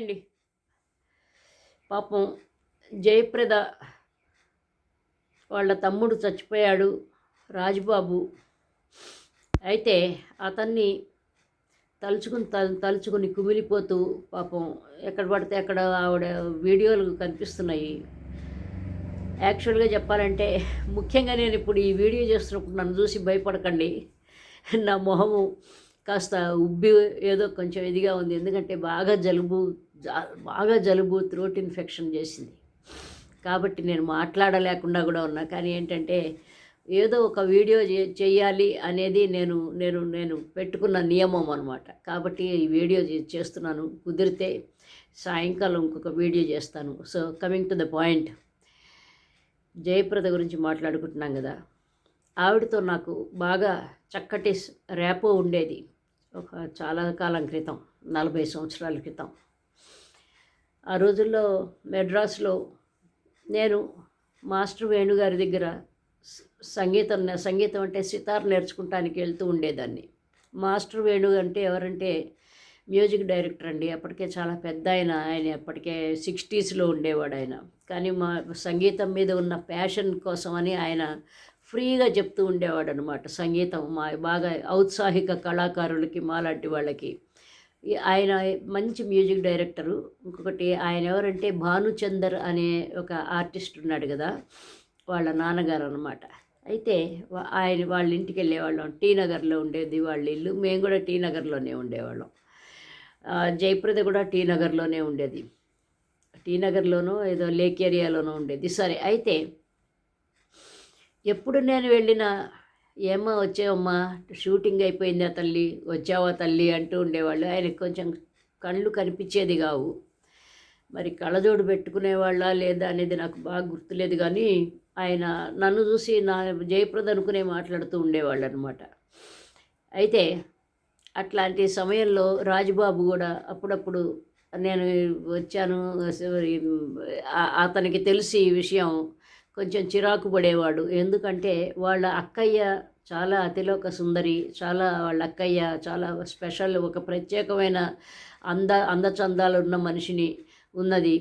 అండి పాపం జయప్రద వాళ్ళ తమ్ముడు చచ్చిపోయాడు రాజుబాబు. అయితే అతన్ని తలుచుకుని తలు తలుచుకుని కుమిలిపోతూ పాపం ఎక్కడ పడితే అక్కడ ఆవిడ వీడియోలు కనిపిస్తున్నాయి. యాక్చువల్గా చెప్పాలంటే ముఖ్యంగా నేను ఇప్పుడు ఈ వీడియో చేస్తున్నప్పుడు నన్ను చూసి భయపడకండి. నా మొహము కాస్త ఉబ్బి ఏదో కొంచెం ఇదిగా ఉంది. ఎందుకంటే బాగా జలుబు బాగా జలుబు త్రోట్ ఇన్ఫెక్షన్ చేసింది. కాబట్టి నేను మాట్లాడలేకుండా కూడా ఉన్నా. కానీ ఏంటంటే ఏదో ఒక వీడియో చే- చేయాలి అనేది నేను నేను నేను పెట్టుకున్న నియమం అనమాట కాబట్టి ఈ వీడియో చేస్తున్నాను. కుదిరితే సాయంకాలం ఇంకొక వీడియో చేస్తాను. So coming to the point Jayaprada గురించి మాట్లాడుకుంటున్నాం కదా. ఆవిడతో నాకు బాగా చక్కటి ర్యాపో రేపో ఉండేది. ఒక చాలా కాలం క్రితం నలభై సంవత్సరాల క్రితం. ఆ రోజుల్లో మెడ్రాస్లో నేను మాస్టర్ వేణుగారి దగ్గర సంగీతం సంగీతం అంటే సితార్ నేర్చుకుంటానికి వెళ్తూ ఉండేదాన్ని. మాస్టర్ వేణు అంటే ఎవరంటే మ్యూజిక్ డైరెక్టర్ అండి. అప్పటికే చాలా పెద్ద ఆయన. ఆయన అప్పటికే సిక్స్టీస్లో ఉండేవాడు ఆయన. కానీ మా సంగీతం మీద ఉన్న ప్యాషన్ కోసం అని ఆయన ఫ్రీగా చెప్తూ ఉండేవాడు అనమాట సంగీతం. మా బాగా ఔత్సాహిక కళాకారులకి మాలాంటి వాళ్ళకి. ఆయన మంచి మ్యూజిక్ డైరెక్టరు. ఇంకొకటి ఆయన ఎవరంటే భానుచందర్ అనే ఒక ఆర్టిస్ట్ ఉన్నాడు కదా వాళ్ళ నాన్నగారు అనమాట అయితే ఆయన వాళ్ళ ఇంటికి వెళ్ళేవాళ్ళం. టీ నగర్లో ఉండేది వాళ్ళ ఇల్లు. మేము కూడా టీ నగర్లోనే ఉండేవాళ్ళం. జయప్రద కూడా టీ నగర్లోనే ఉండేది. టీ నగర్లోనూ ఏదో లేక్ ఏరియాలోనూ ఉండేది. సరే అయితే ఎప్పుడు నేను వెళ్ళినా ఏమ్మా వచ్చావమ్మా షూటింగ్ అయిపోయిందా తల్లి వచ్చావా తల్లి అంటూ ఉండేవాళ్ళు. ఆయనకు కొంచెం కళ్ళు కనిపించేది కావు. మరి కళ్ళజోడు పెట్టుకునేవాళ్ళ లేదా అనేది నాకు బాగా గుర్తులేదు కానీ ఆయన నన్ను చూసి నా జయప్రద అనుకునే మాట్లాడుతూ ఉండేవాళ్ళు అనమాట అయితే అట్లాంటి సమయంలో రాజుబాబు కూడా అప్పుడప్పుడు నేను వచ్చాను అతనికి తెలిసి ఈ విషయం కొంచెం చిరాకు పడేవాడు. ఎందుకంటే వాళ్ళ అక్కయ్య చాలా అతిలోక సుందరి చాలా వాళ్ళ అక్కయ్య చాలా స్పెషల్ ఒక ప్రత్యేకమైన అంద అందచందాలు ఉన్న మనిషిని ఉన్నది.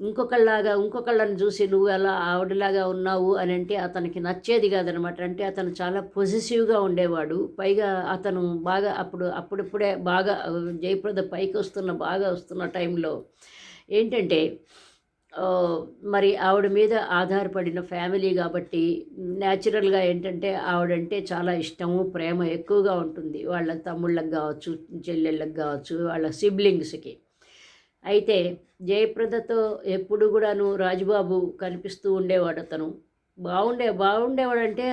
ఇంకొకళ్ళలాగా ఇంకొకళ్ళని చూసి నువ్వు అలా ఆవిడలాగా ఉన్నావు అని అంటే అతనికి నచ్చేది కాదనమాట. అంటే అతను చాలా పొజిటివ్గా ఉండేవాడు. పైగా అతను బాగా అప్పుడు అప్పుడప్పుడే బాగా జయప్రద పైకి వస్తున్న బాగా వస్తున్న టైంలో ఏంటంటే మరి ఆవిడ మీద ఆధారపడిన ఫ్యామిలీ కాబట్టి న్యాచురల్గా ఏంటంటే ఆవిడంటే చాలా ఇష్టము ప్రేమ ఎక్కువగా ఉంటుంది. వాళ్ళ తమ్ముళ్ళకి కావచ్చు చెల్లెళ్ళకి కావచ్చు వాళ్ళ సిబ్లింగ్స్కి. అయితే జయప్రదతో ఎప్పుడు కూడాను రాజుబాబు కనిపిస్తూ ఉండేవాడు అతను. బాగుండే బాగుండేవాడంటే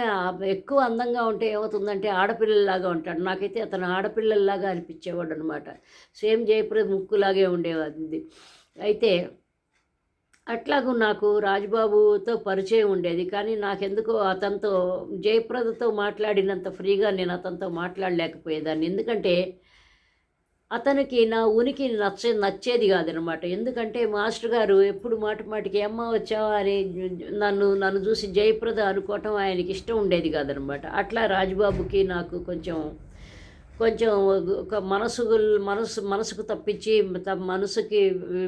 ఎక్కువ అందంగా ఉంటే ఏమవుతుందంటే ఆడపిల్లలాగా ఉంటాడు. నాకైతే అతను ఆడపిల్లల్లాగా అనిపించేవాడు అనమాట సేమ్ జయప్రద ముక్కులాగే ఉండేవాది అయితే అట్లాగూ నాకు రాజ్బాబుతో పరిచయం ఉండేది. కానీ నాకెందుకో అతనితో జయప్రదతో మాట్లాడినంత ఫ్రీగా నేను అతనితో మాట్లాడలేకపోయేదాన్ని. ఎందుకంటే అతనికి నా ఉనికి నచ్చే నచ్చేది కాదనమాట. ఎందుకంటే మాస్టర్ గారు ఎప్పుడు మాట మాటికి అమ్మ వచ్చావా? అని నన్ను నన్ను చూసి జయప్రద అనుకోవటం ఆయనకి ఇష్టం ఉండేది కాదనమాట. అట్లా రాజుబాబుకి నాకు కొంచెం కొంచెం ఒక మనసు మనసు మనసుకు తప్పించి త- మనసుకి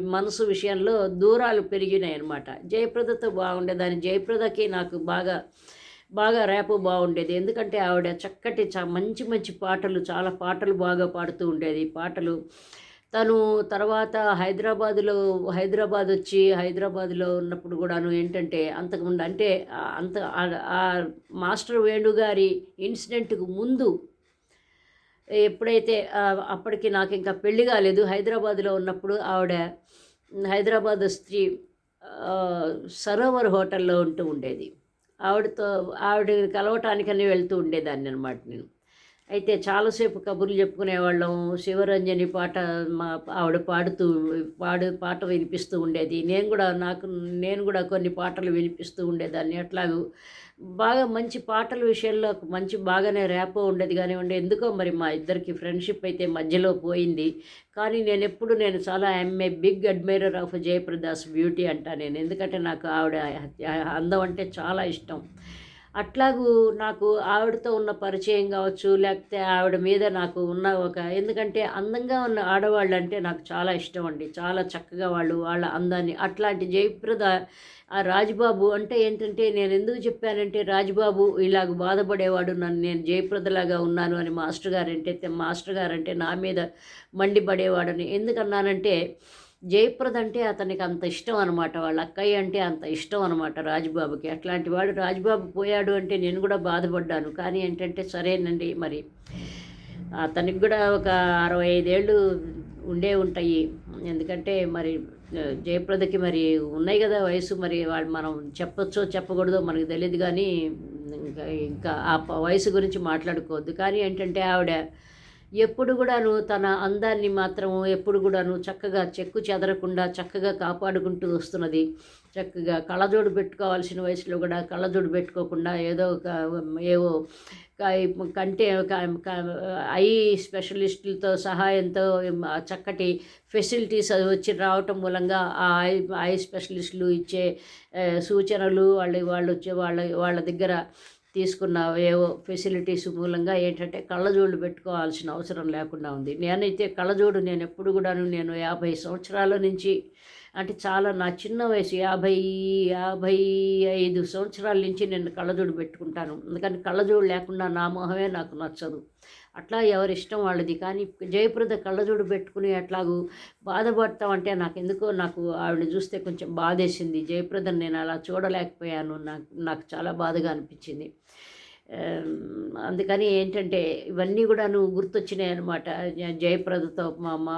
మనసు విషయంలో దూరాలు పెరిగినాయి అనమాట జయప్రదతో బాగుండేదాన్ని. జయప్రదకి నాకు బాగా బాగా ర్యాపు బాగుండేది. ఎందుకంటే ఆవిడ చక్కటి చా మంచి మంచి పాటలు చాలా పాటలు బాగా పాడుతూ ఉండేది. పాటలు తను తర్వాత హైదరాబాదులో హైదరాబాద్ వచ్చి హైదరాబాద్లో ఉన్నప్పుడు కూడాను ఏంటంటే అంతకుముందు అంటే అంత ఆ- ఆ మాస్టర్ వేణుగారి ఇన్సిడెంట్కు ముందు ఎప్పుడైతే అప్పటికి నాకు ఇంకా పెళ్ళి కాలేదు హైదరాబాద్లో ఉన్నప్పుడు ఆవిడ హైదరాబాద్ స్త్రీ సరోవర్ హోటల్లో ఉంటూ ఉండేది. ఆవిడతో ఆవిడ కలవటానికని వెళ్తూ ఉండేదాన్ని అనమాట నేను. అయితే చాలాసేపు కబుర్లు చెప్పుకునేవాళ్ళం. శివరంజని పాట మా ఆవిడ పాడుతూ పాడు పాట వినిపిస్తూ ఉండేది. నేను కూడా నాకు నేను కూడా కొన్ని పాటలు వినిపిస్తూ ఉండేదాన్ని. అట్లాగూ బాగా మంచి పాటల విషయంలో మంచి బాగానే ర్యాపో ఉండేది కానివ్వండి. ఎందుకో మరి మా ఇద్దరికి ఫ్రెండ్షిప్ అయితే మధ్యలో పోయింది. కానీ నేను ఎప్పుడు నేను చాలా I'm a big admirer of Jayaprada's beauty అంటా నేను. ఎందుకంటే నాకు ఆవిడ అందం అంటే చాలా ఇష్టం. అట్లాగూ నాకు ఆవిడతో ఉన్న పరిచయం కావచ్చు లేకపోతే ఆవిడ మీద నాకు ఉన్న ఒక ఎందుకంటే అందంగా ఉన్న ఆడవాళ్ళు అంటే నాకు చాలా ఇష్టం అండి. చాలా చక్కగా వాళ్ళు వాళ్ళ అందాన్ని. అట్లాంటి జయప్రద ఆ రాజ్బాబు అంటే ఏంటంటే నేను ఎందుకు చెప్పానంటే రాజ్బాబు ఇలాగ బాధపడేవాడు నన్ను నేను జయప్రదలాగా ఉన్నాను అని మాస్టర్ గారు అంటే మాస్టర్ గారు అంటే నా మీద మండిపడేవాడని. ఎందుకన్నానంటే జయప్రద్ అంటే అతనికి అంత ఇష్టం అనమాట వాళ్ళ అక్కయ్య అంటే అంత ఇష్టం అనమాట రాజుబాబుకి. అట్లాంటి వాడు రాజుబాబు పోయాడు అంటే నేను కూడా బాధపడ్డాను. కానీ ఏంటంటే సరేనండి మరి. అతనికి కూడా ఒక అరవై ఐదేళ్ళు ఉండే ఉంటాయి. ఎందుకంటే మరి జయప్రదకి మరి ఉన్నాయి కదా వయసు. మరి వాళ్ళు మనం చెప్పొచ్చో చెప్పకూడదో మనకు తెలియదు కానీ ఇంకా ఇంకా ఆ వయసు గురించి మాట్లాడుకోవద్దు. కానీ ఏంటంటే ఆవిడ ఎప్పుడు కూడాను తన అందాన్ని మాత్రం ఎప్పుడు కూడాను చక్కగా చెక్కు చెదరకుండా చక్కగా కాపాడుకుంటూ వస్తున్నది. చక్కగా కళ్ళజోడు పెట్టుకోవాల్సిన వయసులో కూడా కళ్ళజోడు పెట్టుకోకుండా ఏదో ఒక ఏవో కంటే ఐ స్పెషలిస్టులతో సహాయంతో చక్కటి ఫెసిలిటీస్ వచ్చి రావటం మూలంగా ఆ ఐ ఐ స్పెషలిస్టులు ఇచ్చే సూచనలు వాళ్ళు వాళ్ళు వచ్చే వాళ్ళ వాళ్ళ దగ్గర తీసుకున్న ఏవో ఫెసిలిటీస్ మూలంగా ఏంటంటే కళ్ళజోళ్ళు పెట్టుకోవాల్సిన అవసరం లేకుండా ఉంది. నేనైతే కళ్ళజోడు నేను ఎప్పుడు కూడాను నేను యాభై సంవత్సరాల నుంచి అంటే చాలా నా చిన్న వయసు యాభై యాభై ఐదు సంవత్సరాల నుంచి నేను కళ్ళజోడు పెట్టుకుంటాను. అందుకని కళ్ళజోడు లేకుండా నా మొహమే నాకు నచ్చదు. అట్లా ఎవరి ఇష్టం వాళ్ళది. కానీ జయప్రద కళ్ళజోడు పెట్టుకుని ఎట్లాగూ బాధపడతామంటే నాకు ఎందుకో నాకు ఆవిడ చూస్తే కొంచెం బాధేసింది. జయప్రదను నేను అలా చూడలేకపోయాను. నాకు నాకు చాలా బాధగా అనిపించింది. అందుకని ఏంటంటే ఇవన్నీ కూడా నువ్వు గుర్తొచ్చినాయి అనమాట జయప్రదతో మా మా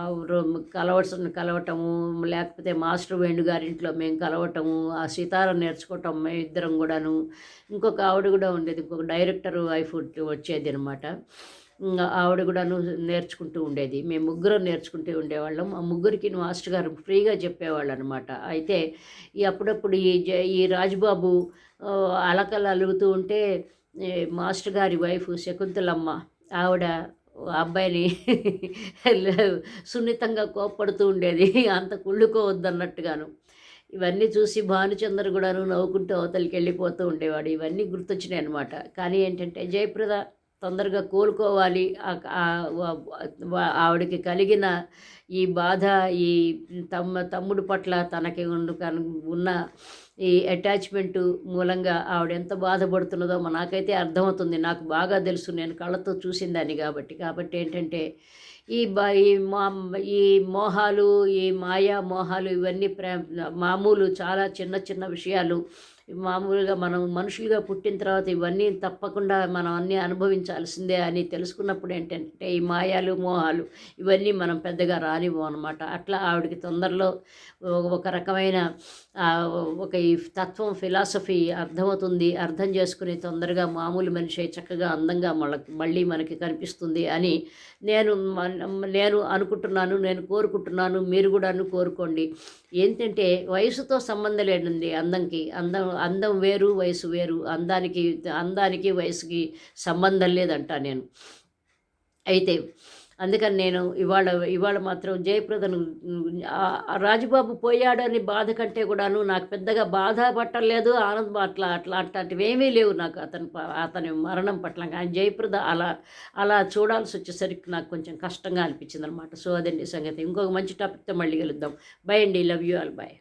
కలవసం కలవటము లేకపోతే మాస్టర్ వేణు గారింట్లో మేము కలవటము ఆ సితారం నేర్చుకోవటం మేము ఇద్దరం కూడాను. ఇంకొక ఆవిడ కూడా ఉండేది. ఇంకొక డైరెక్టర్ వైఫ్ వచ్చేది అనమాట ఆవిడ కూడాను నేర్చుకుంటూ ఉండేది. మేము ముగ్గురు నేర్చుకుంటూ ఉండేవాళ్ళం. ఆ ముగ్గురికి మాస్టర్ గారు ఫ్రీగా చెప్పేవాళ్ళు అనమాట అయితే ఈ అప్పుడప్పుడు ఈ ఈ రాజుబాబు అలకలు అలుగుతూ ఉంటే మాస్టర్ గారి వైఫ్ శకుంతలమ్మ ఆవిడ అబ్బాయిని సున్నితంగా కోప్పడుతూ ఉండేది. అంత కుళ్ళుకోవద్దన్నట్టుగాను. ఇవన్నీ చూసి భానుచందర్ కూడాను నవ్వుకుంటూ అవతలికి వెళ్ళిపోతూ ఉండేవాడు. ఇవన్నీ గుర్తొచ్చినాయి అనమాట కానీ ఏంటంటే జయప్రద తొందరగా కోలుకోవాలి. ఆవిడకి కలిగిన ఈ బాధ ఈ తమ్మ తమ్ముడు పట్ల తనకి ఉన్న ఈ అటాచ్మెంట్ మూలంగా ఆవిడ ఎంత బాధపడుతున్నదో నాకైతే అర్థమవుతుంది. నాకు బాగా తెలుసు. నేను కళ్ళతో చూసిందాన్ని కాబట్టి. కాబట్టి ఏంటంటే ఈ బా ఈ మా ఈ మోహాలు ఈ మాయా మోహాలు ఇవన్నీ ప్రే మామూలు చాలా చిన్న చిన్న విషయాలు మామూలుగా మనం మనుషులుగా పుట్టిన తర్వాత ఇవన్నీ తప్పకుండా మనం అన్నీ అనుభవించాల్సిందే అని తెలుసుకున్నప్పుడు ఏంటంటే ఈ మాయాలు మోహాలు ఇవన్నీ మనం పెద్దగా రానివ్వం అనమాట అట్లా ఆవిడకి తొందరలో ఒక రకమైన ఒక ఈ తత్వం ఫిలాసఫీ అర్థమవుతుంది. అర్థం చేసుకుని తొందరగా మామూలు మనిషి చక్కగా అందంగా మళ్ళీ మనకి కనిపిస్తుంది అని నేను నేను అనుకుంటున్నాను నేను కోరుకుంటున్నాను. మీరు కూడా కోరుకోండి. ఏంటంటే వయసుతో సంబంధం లేదండి అందంకి. అందం అందం వేరు వయసు వేరు. అందానికి అందానికి వయసుకి సంబంధం లేదంట నేను. అయితే అందుకని నేను ఇవాళ ఇవాళ మాత్రం జయప్రదను రాజుబాబు పోయాడని బాధ కంటే కూడాను నాకు పెద్దగా బాధ పట్టలేదు ఆనందం అట్లా అట్లా అట్లాంటివి ఏమీ లేవు నాకు అతని అతని మరణం పట్ల. కానీ జయప్రద అలా అలా చూడాల్సి వచ్చేసరికి నాకు కొంచెం కష్టంగా అనిపించింది అనమాట సో అదండి సంగతి. ఇంకొక మంచి టాపిక్తో మళ్ళీ కలుద్దాం. బై అండి. Love you all bye